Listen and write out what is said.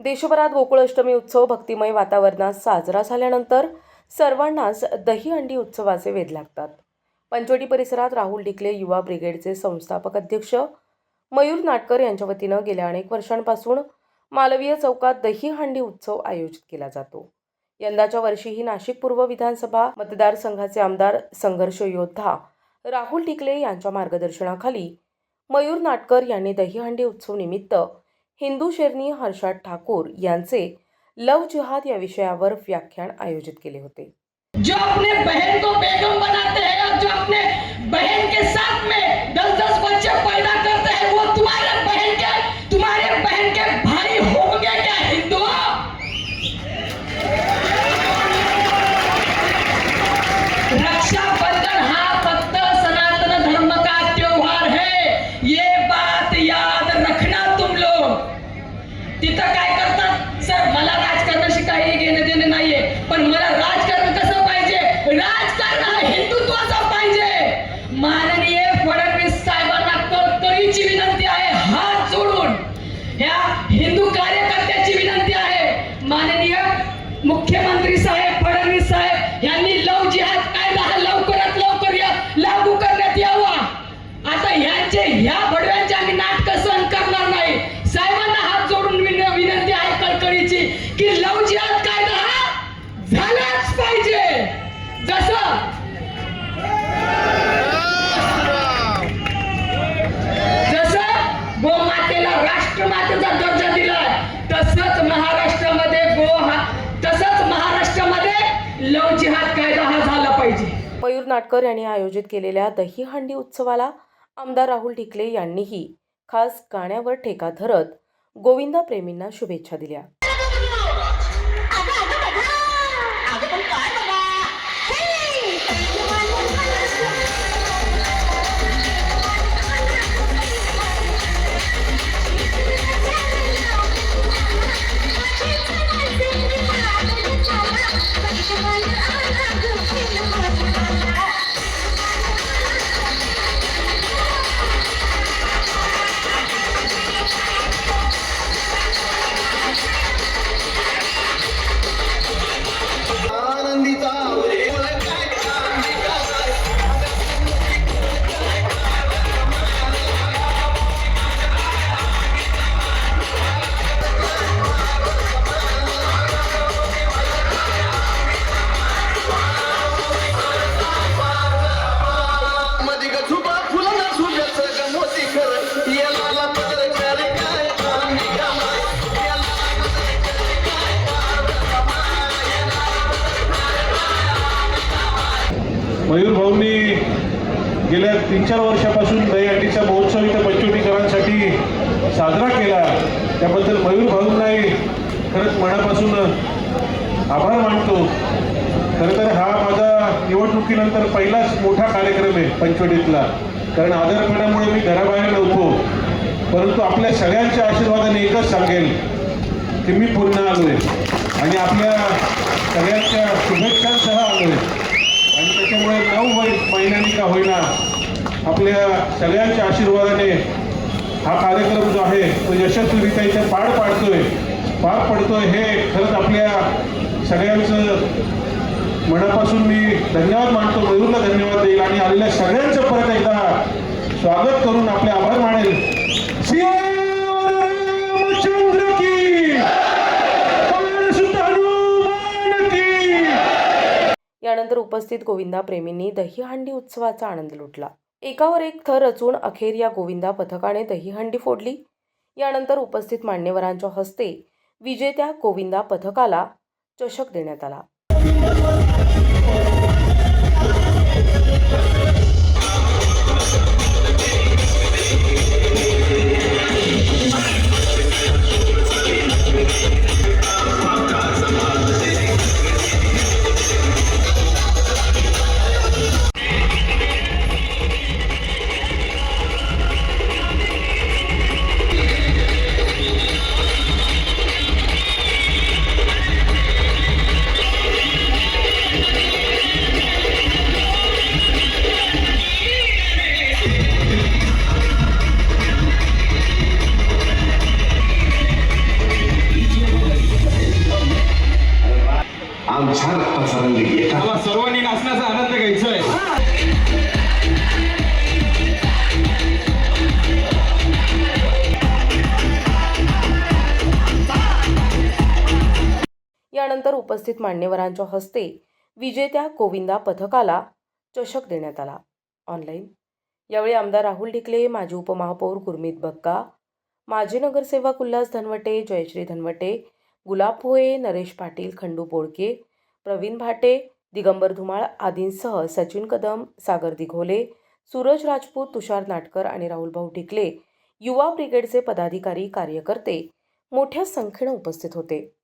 देशभरात गोकुळाष्टमी उत्सव भक्तिमय वातावरणात साजरा झाल्यानंतर सर्वांनाच दहीहंडी उत्सवाचे वेध लागतात. पंचवटी परिसरात राहुल डिकले युवा ब्रिगेडचे संस्थापक अध्यक्ष मयूर नाटकर यांच्या वतीनं गेल्या अनेक वर्षांपासून मालवीय चौकात दहीहंडी उत्सव आयोजित केला जातो. यंदाच्या वर्षीही नाशिक पूर्व विधानसभा मतदारसंघाचे आमदार संघर्ष योद्धा राहुल टिकले यांच्या मार्गदर्शनाखाली मयूर नाटकर यांनी दहीहंडी उत्सव निमित्त हिंदू शेरनी हर्षाद ठाकूर यांचे लव जिहाद या विषयावर व्याख्यान आयोजित केले होते. जो अपने बहन को बेगम बनाते हैं और जो अपने बहन के साथ में दस दस बच्चे पैदा माननीय मुख्यमंत्री साहेब लव जिहाद कायदा हा झाला पाहिजे. मयूर नाटकर यांनी आयोजित केलेल्या दहीहंडी उत्सवाला आमदार राहुल ढिकले यांनीही खास गाण्यावर ठेका धरत गोविंदा प्रेमींना शुभेच्छा दिल्या. मयूर भाऊंनी गेल्या तीन चार वर्षापासून दहीहंडीचा महोत्सव इथं पंचवटीकरांसाठी साजरा केला. त्याबद्दल मयूर भाऊंनाही खरंच मनापासून आभार मानतो. खरं तर हा माझा निवडणुकीनंतर पहिलाच मोठा कार्यक्रम आहे पंचवटीतला. कारण आजारपणामुळे मी घराबाहेर नव्हतो. परंतु आपल्या सगळ्यांच्या आशीर्वादाने एकच सांगेल की मी पुन्हा आलो आहे आणि आपल्या सगळ्यांच्या शुभेच्छांसह आलो आहे त्याच्यामुळे नऊ महिन्यांनी का होईना आपल्या सगळ्यांच्या आशीर्वादाने हा कार्यक्रम जो आहे तो यशस्वीरित्या इथे पार पाडतोय. पार पडतोय हे खरंच आपल्या सगळ्यांचं मनापासून मी धन्यवाद मानतो मयूरला धन्यवाद देईल आणि आलेल्या सगळ्यांचं परत एकदा स्वागत करून आपले आभार मानेल श्रीरामचंद्र की पवनसुत हनुमान की त्यानंतर उपस्थित गोविंदा प्रेमींनी दहीहंडी उत्सवाचा आनंद लुटला. एकावर एक थर रचून अखेर या गोविंदा पथकाने दहीहंडी फोडली. यानंतर उपस्थित मान्यवरांच्या हस्ते विजेत्या गोविंदा पथकाला चषक देण्यात आला. त्याचा आनंद घ्यायचा आहे यानंतर उपस्थित मान्यवरांच्या हस्ते विजेत्या गोविंदा पथकाला चषक देण्यात आला. ऑनलाईन यावेळी आमदार राहुल ढिकले माजी उपमहापौर गुरमीत बक्का माजी नगरसेवक उल्हास धनवटे जयश्री धनवटे गुलाब भोये नरेश पाटील खंडू बोडके प्रवीण भाटे दिगंबर धुमाळ आदींसह सचिन कदम सागर दिघोले सूरज राजपूत तुषार नाटकर आणि राहुलभाऊ ढिकले युवा ब्रिगेडचे पदाधिकारी कार्यकर्ते मोठ्या संख्येनं उपस्थित होते.